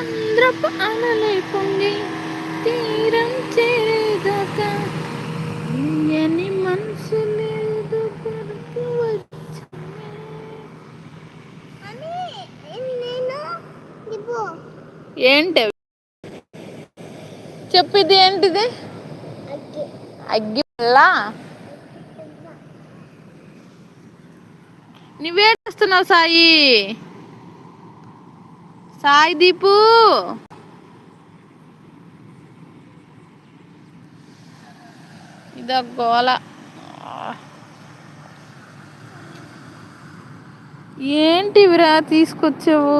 సంద్రపు అలలై పొంగి తీరం చేరేదాకా తీయని మనసు లేదు దిపు ఏంటి అవి? చెప్పు ఇది ఏంటిది? అగ్గి. అగ్గి పిల్ల నువ్వే చేస్తున్నావు సాయి? సాయి దీపు. ఇదో గోల. ఏంటివిరా తీసుకొచ్చావు?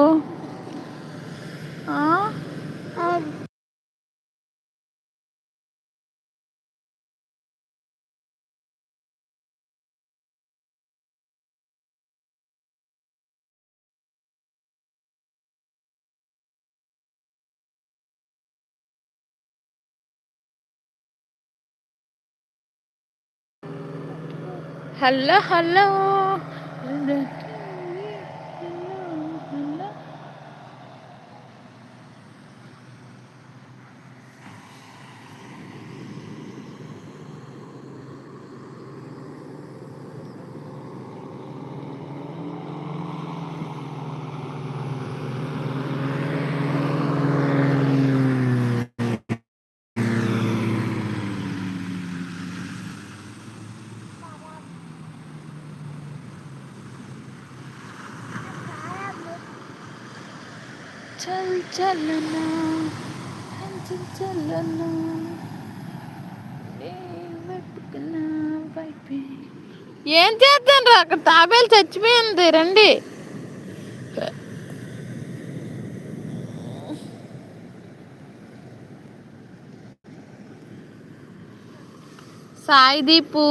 هلا هلا. చల్ చలనా చల్ చలనా ఏం చేద్దాం అక్కడ తాబేలు చచ్చిపోయింది. రండి. సాయిదీపు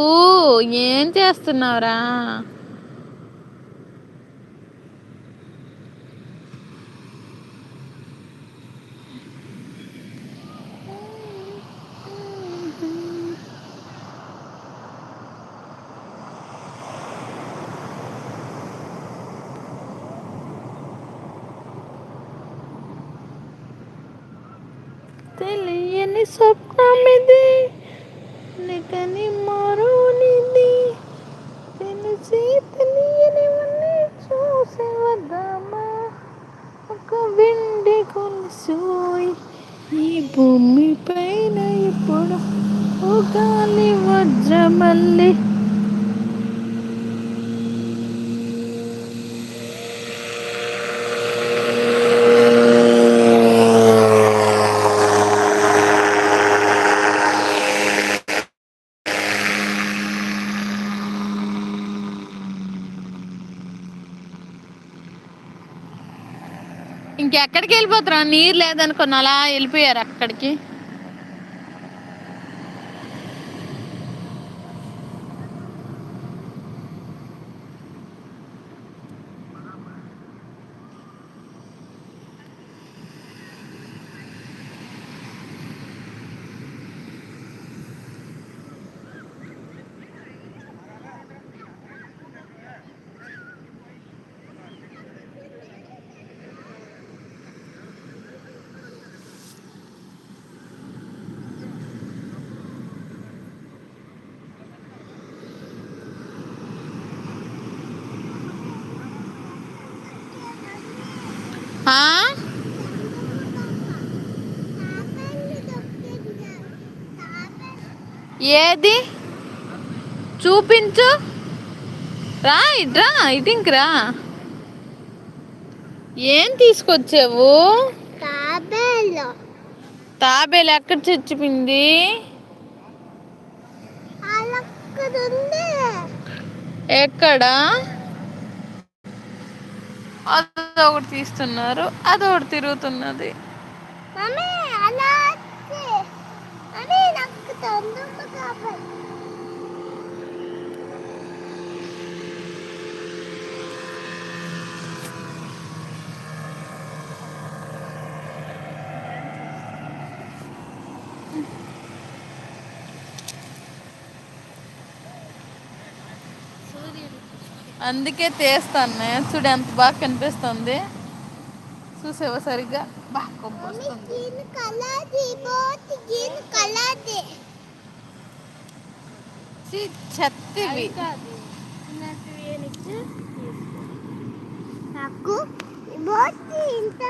ఏం చేస్తున్నావురా? Can? ఇంకెక్కడికి వెళ్ళిపోతారా నీరు లేదనుకుని అలా వెళ్ళిపోయారు అక్కడికి? ఏది? చూపించు. రా ఇట్రా ఇటింకి రా. ఏం తీసుకొచ్చావు? తాబేలు. ఎక్కడ చచ్చిపోయింది ఎక్కడ? అదొకటి తీస్తున్నారు అదొకటి తిరుగుతున్నది మమ్మీ అలా వచ్చి అని నాకు తొందరగా కావాలి అందుకే తీస్తాను చూడు ఎంత బాగా కనిపిస్తుంది. చూసేవా సరిగ్గా? బా కొమ్మ వచ్చి వస్తుంది చెత్తవి. నాకు ఇంత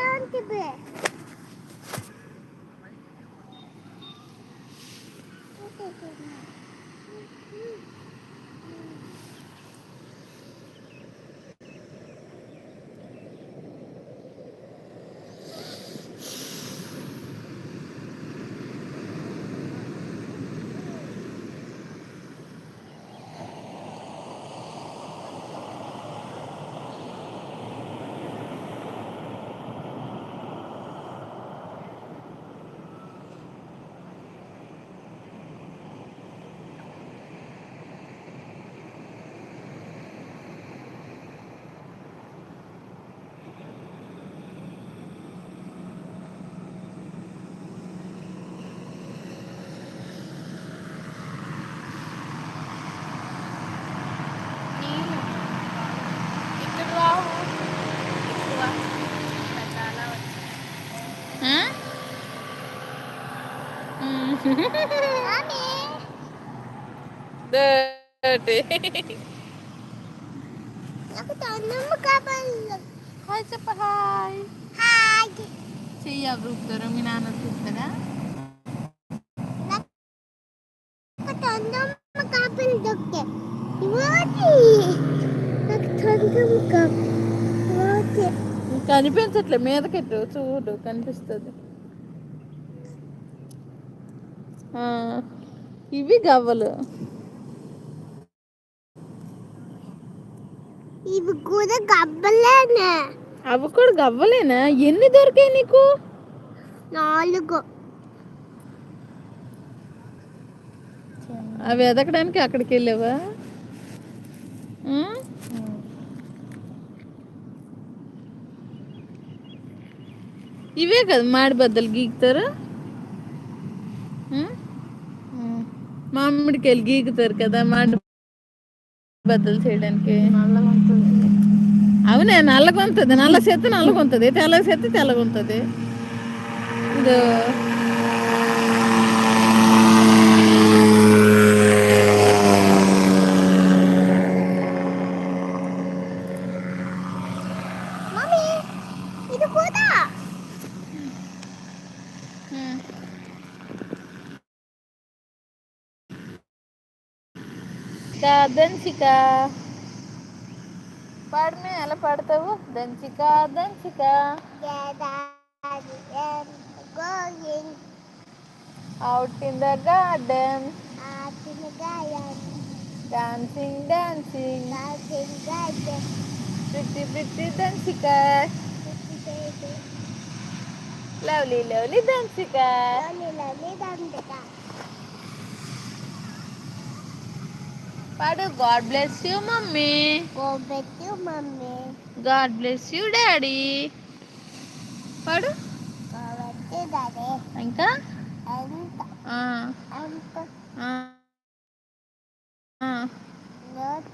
నాకు తొందమ్మ కావాలి హాయ్ చెప్ప హాయ్ హాయ్ చెయ్యి అవి రూపుతారు మీ నాన్న చూస్తారా తొందమ్మ దొక్కే. ఇవ్వటి నాకు తొందమ్మ కనిపించట్లే మీదకెట్టు. చూడు కనిపిస్తుంది. ఇవి గవ్వలు. ఇవి కూడా గబ్బలేనే అవి కూడా గవ్వలేనా? ఎన్ని దొరికాయి నీకు? నాలుగు. అవి ఎదకడానికి అక్కడికి వెళ్ళావా? ఇవే కదా మాడి బద్దలు గీకుతారు? మామిడికాయలు గీకుతారు కదా మామిడి బద్దలు చేయడానికి. అవునే నల్లగా ఉంటుంది నల్ల చేతి నల్లగా ఉంటుంది తెల్ల చేతి తెల్లగా ఉంటుంది ఇదో మమ్మీ ఇది కూడా దంచిక పాడమే ఎలా పాడతావు దంచిక దంచిక out in the garden dancing dancing pretty pretty దంచిక lovely lovely దంచిక లవ్లీ లవ్లీ దంచిక పాడు God bless you mummy Go back to mommy, God bless you daddy పాడు go back to daddy, ఇంకా and ఆ, uncle, ah, ah. not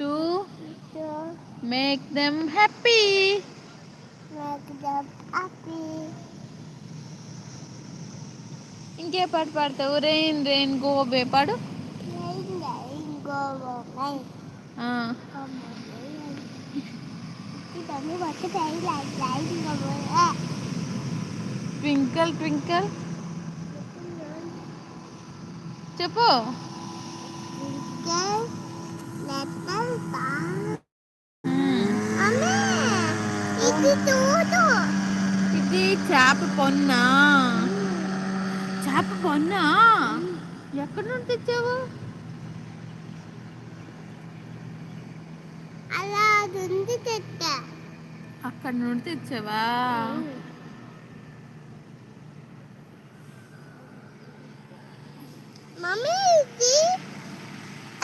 to to make them happy make them happy. ఇంకే పాట పాడతావు rain rain గోబే పాడు twinkle twinkle. చెప్పు. ఇది చేప పొన్నా. చేప పొన్నా? ఎక్కడ నుండి తెచ్చావు అలా ఉంది చెట్ట అక్కడి నుండి తెచ్చావా?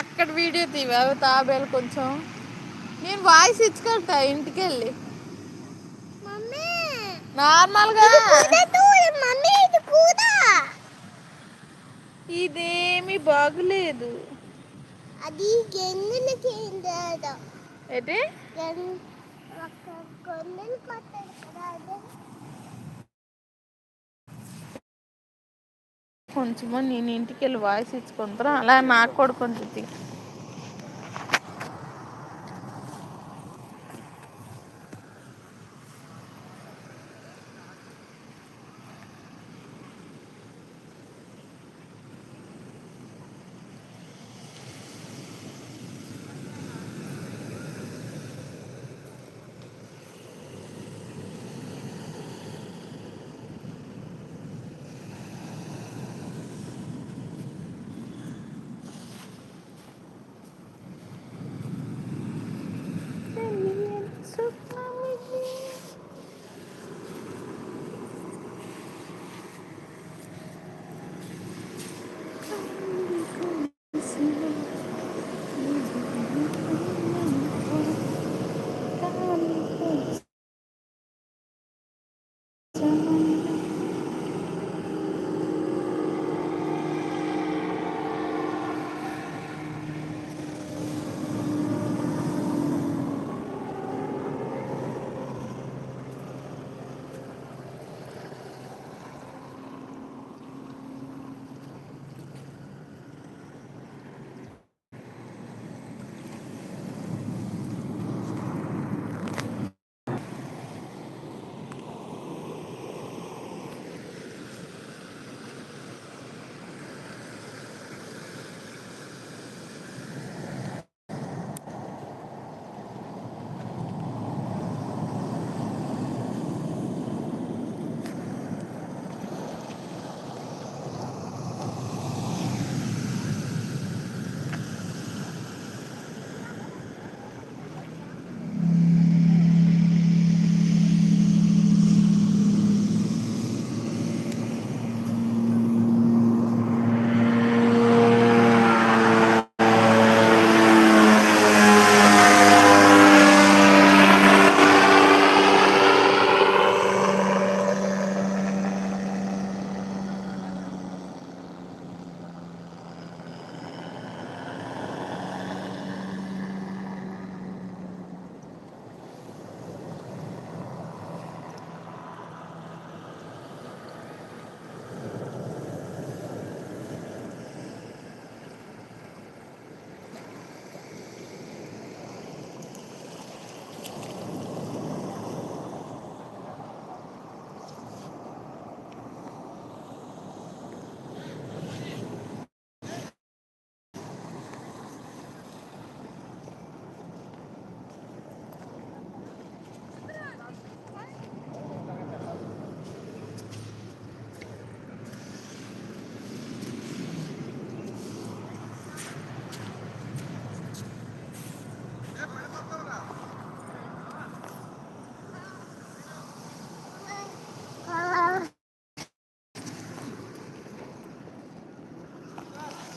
అక్కడ వీడియో తీవా? తాబేలు కొంచెం. నేను వాయిస్ ఇచ్చుకెళ్తా ఇంటికి వెళ్ళి మమ్మీ. నార్మల్గా. ఇదేమి బాగులేదు. అది గెంగుల కింద ఏంటి? కొంచెము నేను ఇంటికి వెళ్ళి వాయిస్ ఇచ్చుకుంటారా అలా నాకు కూడా కొంచెం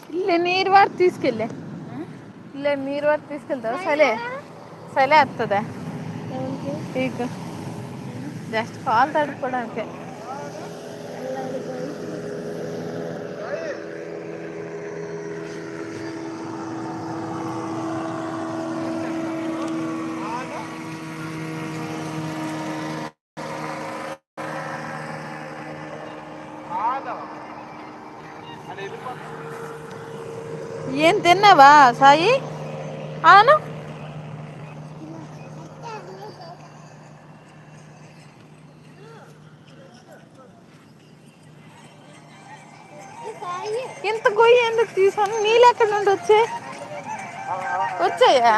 ఇల్లే నీరు వాడు తీసుకెళ్ళే. ఇల్లే నీరు వాడు తీసుకెళ్తావా? సలే సలే వస్తుందా ఇక జస్ట్ కాల్ తడుపుకోవడానికి ఏం తిన్నావా సాయి? అవును ఇంత గొయ్యి ఎందుకు తీసుకొని నీళ్ళు ఎక్కడి నుండి వచ్చే వచ్చాయా?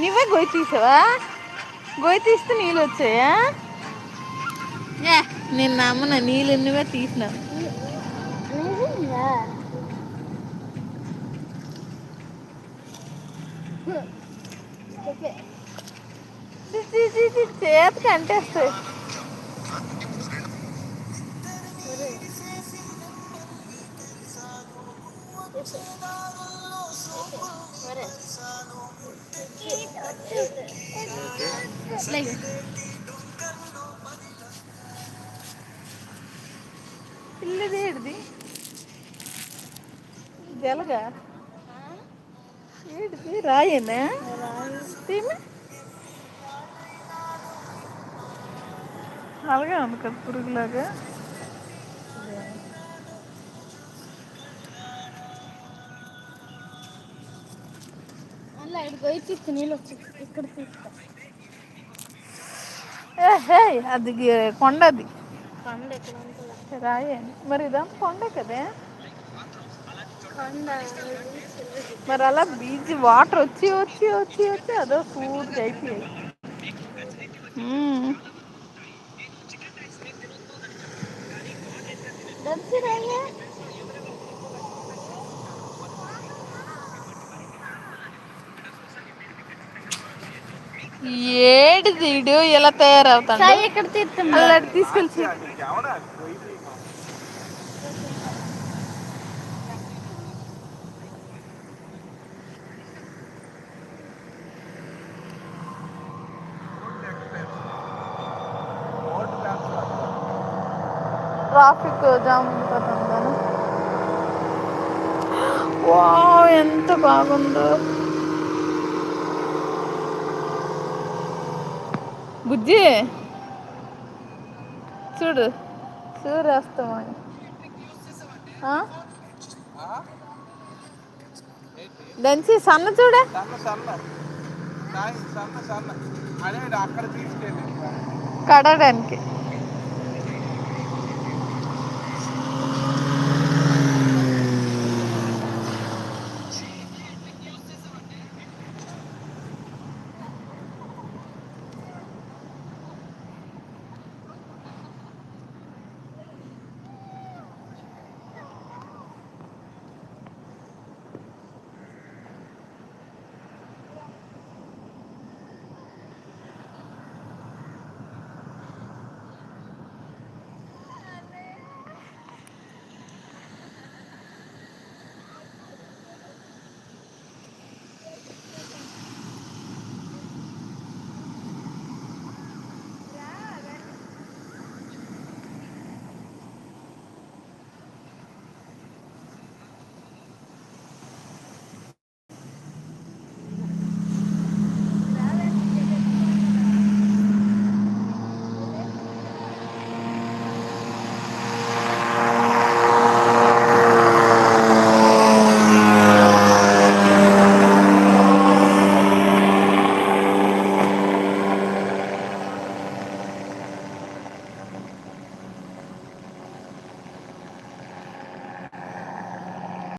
నువ్వే గొయ్యి తీసావా? గొయ్యి తీస్తే నీళ్ళు వచ్చాయా? నిన్న నేను నమ్మన నీళ్ళు నువ్వే తీసినావు. చేతికి అంటేస్తాయి. పిల్లది ఏడిది జలగా? ఏడిది? రాయేనా? తీమి అలాగే ఉంది కదా పురుగులాగా అది కొండ ఉంటుందా రాయి. మరి ఇదంతా కొండే కదే? మరి అలా బీచ్ వాటర్ వచ్చి వచ్చి వచ్చి వచ్చి అదో పూర్తి అయిపోయాయి. ఏడు తీడు ఇలా తయారవుతాడు? తీస్తాం అలా తీసుకెళ్ళి ట్రాఫిక్ జామ్ బాగుందో బుజ్జి చూడు సూర్యాస్తమయం? దంచి సన్న చూడే. సన్న